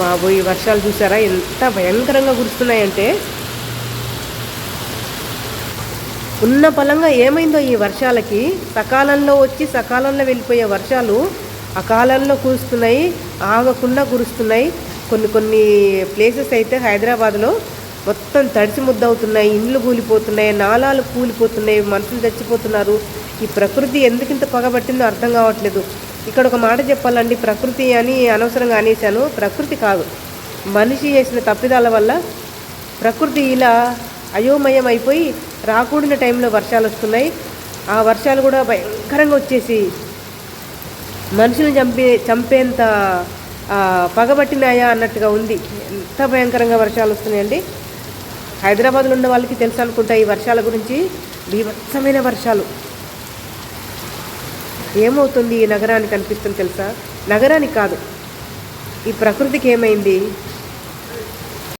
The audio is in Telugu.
బాబోయ్ వర్షాలు చూసారా? ఎంత భయంకరంగా కురుస్తున్నాయంటే ఉన్న బలంగా ఏమైందో ఈ వర్షాలకి? సకాలంలో వచ్చి సకాలంలో వెళ్ళిపోయే వర్షాలు అకాలంలో కురుస్తున్నాయి ఆగకుండా కురుస్తున్నాయి. కొన్ని కొన్ని ప్లేసెస్ అయితే హైదరాబాద్లో మొత్తం తడిసి ముద్దవుతున్నాయి ఇండ్లు కూలిపోతున్నాయి నాలాలు కూలిపోతున్నాయి మనుషులు చచ్చిపోతున్నారు. ఈ ప్రకృతి ఎందుకింత పగబట్టిందో అర్థం కావట్లేదు. ఇక్కడ ఒక మాట చెప్పాలండి ప్రకృతి అని అనవసరంగా అనేశాను. ప్రకృతి కాదు. మనిషి చేసిన తప్పిదాల వల్ల ప్రకృతి ఇలా అయోమయం అయిపోయి రాకూడిన టైంలో వర్షాలు వస్తున్నాయి. ఆ వర్షాలు కూడా భయంకరంగా వచ్చేసి మనుషులను చంపే చంపేంత పగబట్టినాయా అన్నట్టుగా ఉంది. ఎంత భయంకరంగా వర్షాలు వస్తున్నాయండి. హైదరాబాద్లో ఉన్న వాళ్ళకి తెలుసు అనుకుంటా ఈ వర్షాల గురించి. బీభత్సమైన వర్షాలు. ఏమవుతుంది ఈ నగరానికి అనిపిస్తుంది తెలుసా? నగరానికి కాదు. ఈ ప్రకృతికి ఏమైంది?